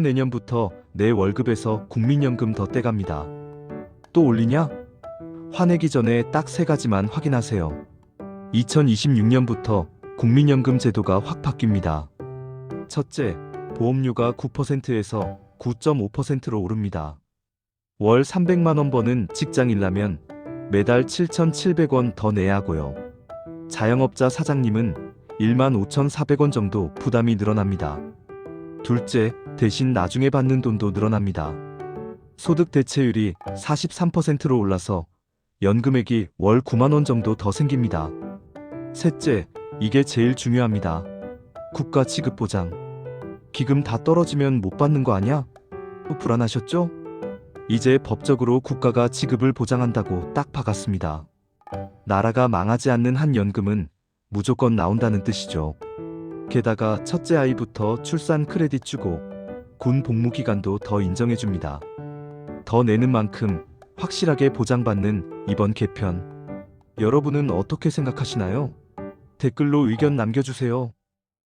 내년부터 내 월급에서 국민연금 더 떼갑니다. 또 올리냐? 화내기 전에 딱 세 가지만 확인하세요. 2026년부터 국민연금 제도가 확 바뀝니다. 첫째, 보험료가 9%에서 9.5%로 오릅니다. 월 300만 원 버는 직장인라면 매달 7,700원 더 내야 하고요. 자영업자 사장님은 1만 5,400원 정도 부담이 늘어납니다. 둘째, 대신 나중에 받는 돈도 늘어납니다. 소득 대체율이 43%로 올라서 연금액이 월 9만 원 정도 더 생깁니다. 셋째, 이게 제일 중요합니다. 국가 지급 보장. 기금 다 떨어지면 못 받는 거 아니야? 또 불안하셨죠? 이제 법적으로 국가가 지급을 보장한다고 딱 박았습니다. 나라가 망하지 않는 한 연금은 무조건 나온다는 뜻이죠. 게다가 첫째 아이부터 출산 크레딧 주고 군 복무 기간도 더 인정해 줍니다. 더 내는 만큼 확실하게 보장받는 이번 개편. 여러분은 어떻게 생각하시나요? 댓글로 의견 남겨주세요.